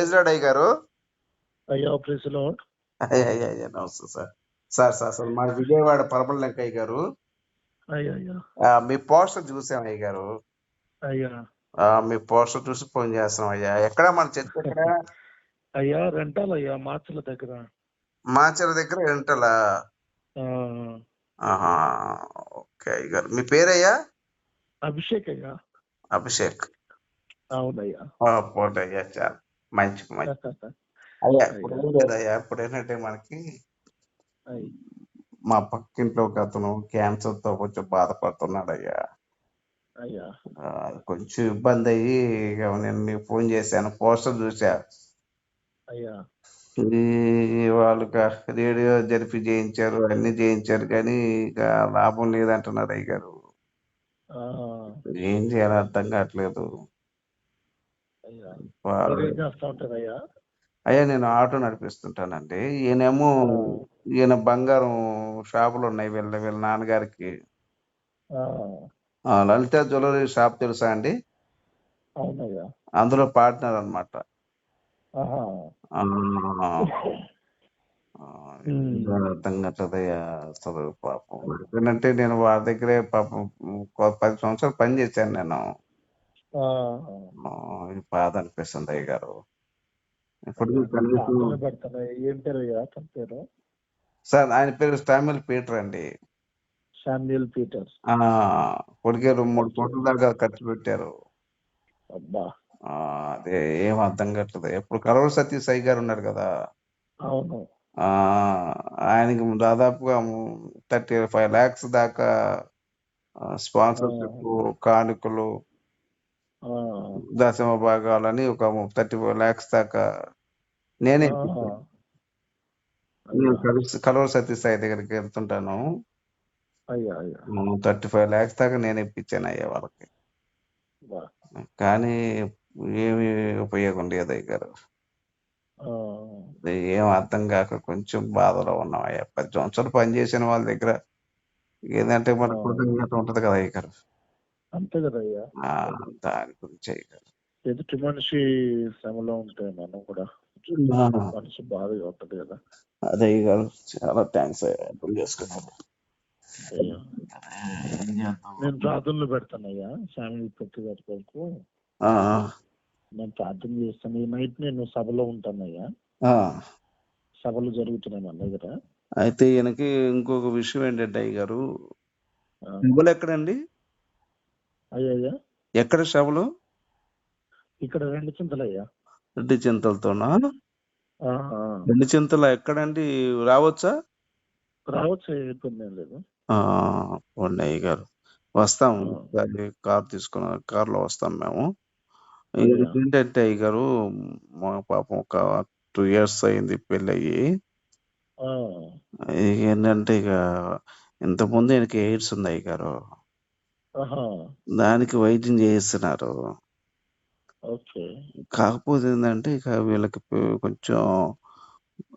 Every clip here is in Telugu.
ప్రైజ్ లాడ్ అయ్య గారు? అయ్యా ప్రెస్లో అయ్యా అయ్యా అయ్యా నమస్తే సార్. సార్ సార్ సార్ మా విజయవాడ పరమల వెంకయ్య గారు. మీ పోస్టర్ చూసాం అయ్య గారు. అయ్యా. మీ పోస్టర్ చూసి ఫోన్ చేస్తున్నాం అయ్యా. ఎక్కడ మన చర్చ ఎక్కడ? అయ్యా రెంటాలు అయ్యా మార్చుల దగ్గర. మాచర దగ్గర ఆహా ఓకే అయ్య గారు. మీ పేరయ్యా? అభిషేక్ అయ్యా అభిషేక్. అవునయ్యా. ఆ, పోటీ అయ్యా చాలా మంచి మంచి అయ్యా ఇప్పుడు ఏం లేదయ్యా ఇప్పుడు ఏంటంటే మనకి. మా పక్కింట్లో ఒక అతను క్యాన్సర్తో కొంచెం బాధపడుతున్నాడు అయ్యా. కొంచెం ఇబ్బంది అయ్యి ఇక నేను మీకు ఫోన్ చేశాను పోస్టర్ చూసా వాళ్ళు రేడియో జరిపి చేయించారు అన్ని చేయించారు కానీ ఇక లాభం లేదంటున్నారు అయ్య గారు ఆ, ఏం చేయాలో అర్థం కావట్లేదు. అయ్యా. నేను ఆటో నడిపిస్తుంటానండి. ఈయనేమో ఈయన బంగారం షాపులు ఉన్నాయి వీళ్ళ వీళ్ళ నాన్నగారికి. లలిత జ్యువెలరీ షాప్ తెలుసా అండి? అందులో పార్ట్నర్ అనమాట. అర్థం కావట్లేదయ్యా అసలు పాపం. ఎందుకంటే నేను వారి దగ్గరే పాపం పది సంవత్సరాలు పని చేశాను నేను. బాధ అనిపిస్తుంది అయ్య గారు ఇప్పుడు ఏం పేరు తన పేరు? సార్ ఆయన పేరు స్టామిల్ పీటర్ అండి. శామ్యుల్ పీటర్స్ ఆ కొడికేరు మూడు కోట్ల దాకా ఖర్చు పెట్టారు. అబ్బా. అదే ఏం అర్థం కావట్లేదు. ఎప్పుడు కరవల సతీష్ అయ్య గారు ఉన్నారు కదా. అవును. ఆ ఆయనకి దాదాపుగా థర్టీ ఫైవ్ ల్యాక్స్ దాకా స్పాన్సర్షిప్ కానుకలు దశమ భాగాలని ఒక థర్టీ ఫైవ్ ల్యాక్స్ దాకా నేనే ఆ, ఇప్పించాను. అయ్యా నేను కలిసి కలవర సతీష్ సాయి దగ్గరికి వెళ్తుంటాను. థర్టీ ఫైవ్ ల్యాక్స్ దాకా నేను ఇప్పించాను అయ్యా వాళ్ళకి. కానీ ఏమి ఉపయోగం లేదు అయ్య గారు. ఆ, అది ఏం అర్థం కాక కొంచెం బాధలో ఉన్నాం అయ్యా. పది సంవత్సరాలు పనిచేసిన వాళ్ళ దగ్గర ఏంటంటే మన. కృతజ్ఞత ఉంటది కదా అయ్య గారు. అంతే కదయ్యా. దాని గురించి ఎదుటి మనిషి శ్రమలో ఉంటే మనం కూడా ఆ, మనసు బాధగా ఉంటది కదా. అదే గారు చాలా థ్యాంక్స్ అర్థం చేసుకున్నాను? నేను ప్రార్థనలు పెడతానయ్యా శామిలి పెట్టి గారి కొరకు నేను ప్రార్థన చేస్తాను. ఈ నైట్ నేను సభలో ఉంటానయ్యా. సభలు జరుగుతున్నాయి మన దగ్గర. అయితే ఈయనకి ఇంకొక విషయం ఏంటంటే అయ్య గారు ఎక్కడండి? అయ్యా ఎక్కడ సభలు ఇక్కడ రెండు చింతలయ్యా. రెడ్డి చింతలతోనా. రెడ్డి చింతల ఎక్కడండి? రావచ్చా? రావచ్చు ఇబ్బంది లేదు. అయ్య గారు. వస్తాం. కార్ తీసుకున్న కార్లో వస్తాం మేము. ఏంటంటే అయ్య గారు మా పాపం ఒక టూ ఇయర్స్ అయింది పెళ్ళి అయ్యి ఆ, ఇక ఏంటంటే ఇక ఇంతకుముందు ఎయిడ్స్ ఉంది అయ్య గారు. దానికి వైద్యం చేయిస్తున్నారు. ఓకే. కాకపోతే ఏంటంటే ఇక వీళ్ళకి కొంచెం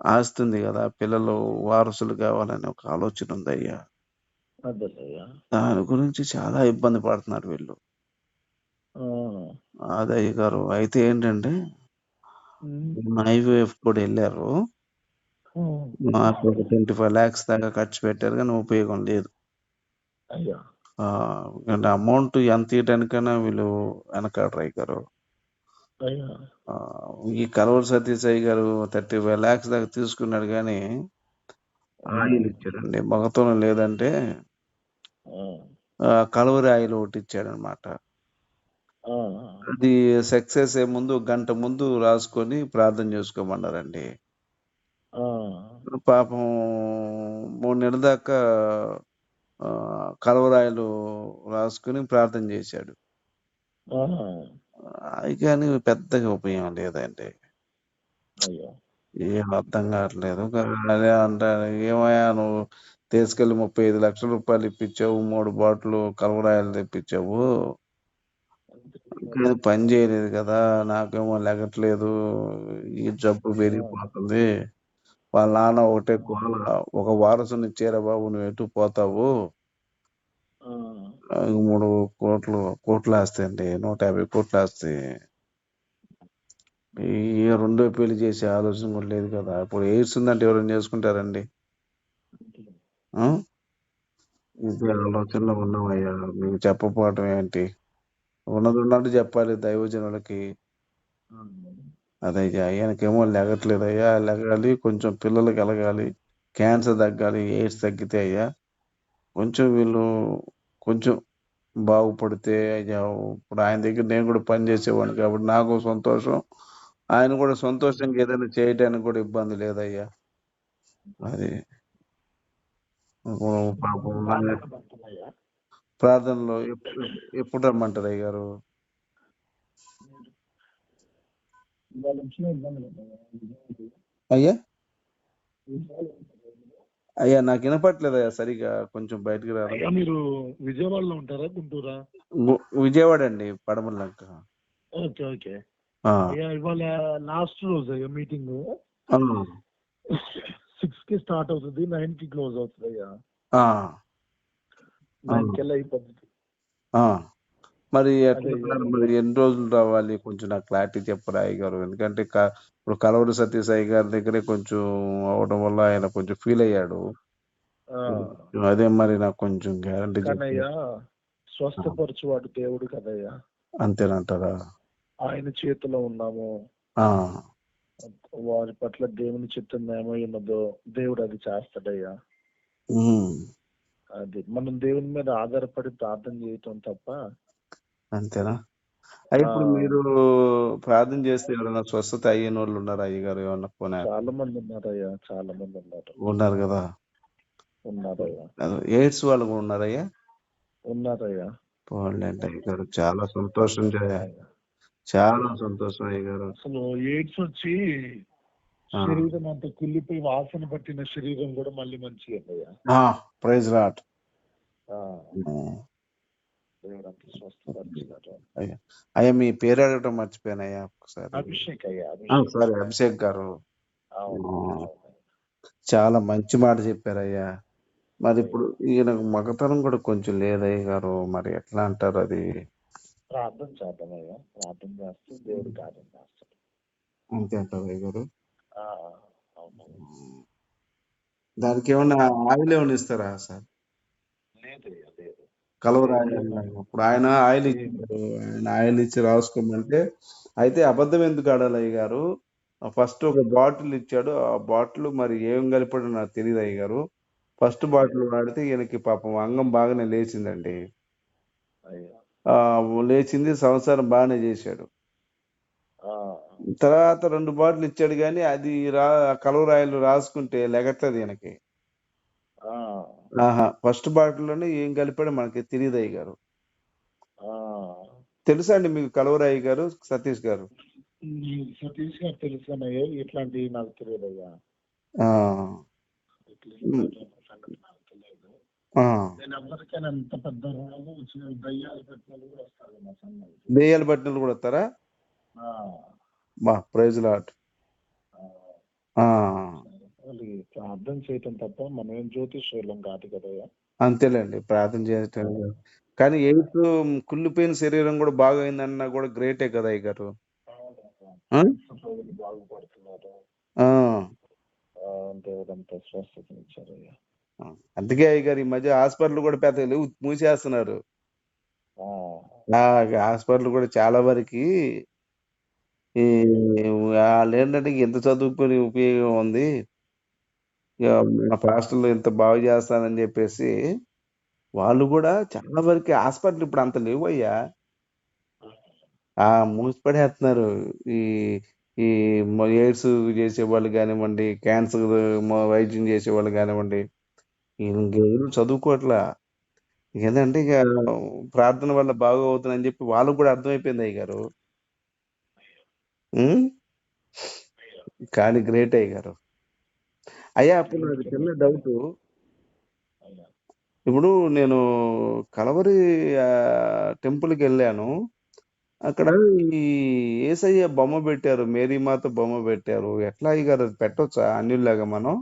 ఆస్తి ఉంది కదా పిల్లలు వారసులు కావాలని ఒక ఆలోచన ఉంది అయ్యా. దాని గురించి చాలా ఇబ్బంది పడుతున్నారు వీళ్ళు. అదయ్య గారు అయితే ఏంటంటే ఐవీఎఫ్ కూడా వెళ్ళారు. మాకు ట్వంటీ ఫైవ్ ల్యాక్స్ దాకా ఖర్చు పెట్టారు కానీ ఉపయోగం లేదు. అయ్యా. అమౌంట్ ఎంత ఇవ్వడానికైనా వీళ్ళు వెనకాడరు గారు ఈ కలవర సతీష్ అయ్య గారు థర్టీ ఫైవ్ ల్యాక్స్ దాకా తీసుకున్నాడు కానీ మగతనం లేదంటే కలవరి ఆయిల్ ఒకటి ఇచ్చాడు అనమాట అది సక్సెస్ అయ్యే ముందు గంట ముందు రాసుకొని ప్రార్థన చేసుకోమన్నారండి. పాపం మూడు నెలల దాకా కలవరాయలు రాసుకుని ప్రార్థన చేశాడు. అది కానీ పెద్దగా ఉపయోగం లేదండి. అయ్యా. ఏం అర్థం కావట్లేదు. అదే అంటారు ఏమయ్యా నువ్వు తీసుకెళ్ళి ముప్పై ఐదు లక్షల రూపాయలు ఇప్పించావు మూడు బాటిల్ కలవరాయలు తెప్పించావు. పని చేయలేదు కదా నాకేమో లెగట్లేదు ఈ జబ్బు పెరిగిపోతుంది. వాళ్ళ నాన్న ఒకటే గోల ఒక వారసుని ఇచ్చారా బాబు నువ్వు ఎటు పోతావు? మూడు కోట్లు కోట్లు ఆస్తి అండి నూట యాభై కోట్లు ఆస్తి ఈ రెండో పెళ్ళి చేసే ఆలోచన కూడా లేదు కదా. ఇప్పుడు ఎయిడ్స్ ఉందంటే ఎవరైనా చేసుకుంటారండి? ఇదే ఆలోచనలో ఉన్నామయ్యా. మీకు చెప్పపోవటం ఏంటి? ఉన్నది ఉన్నట్టు చెప్పాలి దైవజనులకి. అదయ్యా ఆయనకేమో లెగట్లేదు అయ్యా లెగాలి కొంచెం పిల్లలకి ఎలగాలి క్యాన్సర్ తగ్గాలి ఎయిడ్స్ తగ్గితే అయ్యా కొంచెం వీళ్ళు కొంచెం బాగుపడితే అయ్యా ఇప్పుడు ఆయన దగ్గర నేను కూడా పని చేసేవాడిని కాబట్టి నాకు సంతోషం. ఆయన కూడా సంతోషంగా ఏదైనా చేయడానికి కూడా ఇబ్బంది లేదయ్యా. అది ప్రార్థనలో ఎప్పుడు ఎప్పుడు రమ్మంటారు అయ్య గారు అయ్యా? అయ్యా నాకు వినపట్లేదు అయ్యా సరిగా. కొంచెం బయటికి అయ్యా మీరు విజయవాడలో ఉంటారా గుంటూరా? విజయవాడ అండి పడమలంక ఓకే ఓకే. అయ్యా ఇవాళ లాస్ట్ రోజు అయ్యా మీటింగ్. సిక్స్కి స్టార్ట్ అవుతుంది నైన్కి క్లోజ్ అవుతుంది అయ్యా నైన్ కెళ్ళి అయిపోతుంది. మరి మరి ఎన్ని రోజులు రావాలి? కొంచెం నాకు క్లారిటీ చెప్పరా అయ్య గారు? ఎందుకంటే ఇప్పుడు కలవరి సతీష్ అయ్య గారి దగ్గరే కొంచెం అవడం వల్ల ఆయన కొంచెం ఫీల్ అయ్యాడు. అదే మరి నాకు కొంచెం గ్యారంటీ స్వస్థపరచువాడు దేవుడు కదయ్యా అంతేనంటారా? ఆయన చేతిలో ఉన్నాము. వారి పట్ల దేవుని చిత్తం ఏమై ఉన్నదో దేవుడు అది చేస్తాడయ్యా. అది మనం దేవుని మీద ఆధారపడి ప్రార్థన చేయటం తప్ప అంతేనా? అయ్య, ఇప్పుడు. మీరు ప్రార్థన చేస్తే ఎవరైనా స్వస్థత అయిన వాళ్ళు ఉన్నారా అయ్య గారు ఏమన్నా పోనా చాలా మంది ఉన్నారయ్యా. చాలా మంది ఉన్నారు. ఉన్నారు కదా? ఉన్నారయ్యా. అదే, ఎయిడ్స్ వాళ్ళు కూడా ఉన్నారయ్యా? ఉన్నారయ్యా. పోన్లేండి అయ్య గారు చాలా సంతోషం జయ. చాలా సంతోషం అయ్య గారు అసలు ఎయిడ్స్ వచ్చి. శరీరం అంతా కుళ్ళిపోయి వాసన పట్టిన శరీరం కూడా మళ్ళీ మంచిగా అయ్యా. ప్రైజ్ రాట్ అయ్యా. మీ పేరు అడగటం మర్చిపోయానయ్యా ఒకసారి. అభిషేక్ అయ్యా సారీ. అభిషేక్ గారు. చాలా మంచి మాట చెప్పారయ్యా. మరి ఇప్పుడు ఈయనకు మగతనం కూడా కొంచెం లేదయ్య గారు. మరి ఎట్లా అంటారు అది? ప్రార్థన చేద్దామయ్యా. ప్రార్థన చేస్తే దేవుడు కార్యం చేస్తాడు. అంతే అంటారు అయ్య గారు దానికి ఏమన్నా ఆయిల్ ఏమైనా ఇస్తారా సార్? లేదు కలవర ఆయిల్ ఇప్పుడు ఆయన ఆయిల్ ఇచ్చారు ఆయన ఆయిల్ ఇచ్చి రాసుకోమంటే అయితే అబద్ధం ఎందుకు ఆడాలి అయ్య గారు? ఫస్ట్ ఒక బాటిల్ ఇచ్చాడు. ఆ బాటిల్ మరి ఏం కలిపాడో నాకు తెలియదు అయ్య గారు. ఫస్ట్ బాటిల్ వాడితే ఈయనకి పాపం అంగం బాగానే లేచిందండి. లేచింది సంవత్సరం బాగానే చేశాడు. తర్వాత రెండు బాటిల్ ఇచ్చాడు కానీ అది రా కలవరాయలు రాసుకుంటే లెగట్లేదు ఈయనకి. ఆహా ఫస్ట్ బాటిల్లోనే ఏం కలిపాడో మనకి తెలియదు అయ్య గారు. ఆ. తెలుసా అండి మీకు కలవరాయి గారు సతీష్ గారు? సతీష్ గారు తెలుసానయ్యా ఇట్లాంటివి నాకు తెలియదయ్యా దయ్యాలు పెట్టిన కూడా వస్తారు మా సన్నది దెయ్యాల బట్టలు కూడా వస్తారా? బా ప్రైజ్ లాట్ వాళ్ళకి ప్రార్థన చేయటం తప్ప మనం ఏం జ్యోతిష్యులం కాదు కదయ్యా అంతేలేండి ప్రార్థన చేయటం కానీ ఎయిత్ కుళ్ళిపోయిన శరీరం కూడా బాగా అయిందన్నా కూడా గ్రేటే కదా గారు. బాగుపడుతున్నారు. దేవుడంతా అందుకే అయ్య గారు ఈ మధ్య హాస్పిటల్ కూడా పెద్ద మూసేస్తున్నారు. హాస్పిటల్ కూడా చాలా వరకు ఈ వాళ్ళు ఏంటంటే ఎంత చదువుకుని ఉపయోగం ఉంది. ఇక మా పాస్టర్లు ఇంత బాగు చేస్తానని చెప్పేసి వాళ్ళు కూడా చాలా వరకు హాస్పిటల్ ఇప్పుడు అంత లేవు అయ్యా ఆ మూసిపడేస్తున్నారు ఈ ఈ ఎయిడ్స్ ఎయిడ్స్ చేసేవాళ్ళు కానివ్వండి క్యాన్సర్ వైద్యం వైద్యం చేసేవాళ్ళు కానివ్వండి ఇంకేం చదువుకోవట్లా ఏంటంటే ఇక ప్రార్థన వల్ల బాగా అవుతుందని చెప్పి వాళ్ళకు కూడా అర్థమైపోయింది అయ్య గారు. కానీ గ్రేట్ అయ్య గారు. అయ్యా అప్పుడు నాకు చిన్న డౌట్. ఇప్పుడు నేను కలవరి టెంపుల్కి వెళ్ళాను. అక్కడ ఈ ఏసయ్య బొమ్మ పెట్టారు మేరీ మాత బొమ్మ పెట్టారు. ఎట్లా అయ్య గారు అది పెట్టొచ్చా? అన్యుల్లాగా మనం?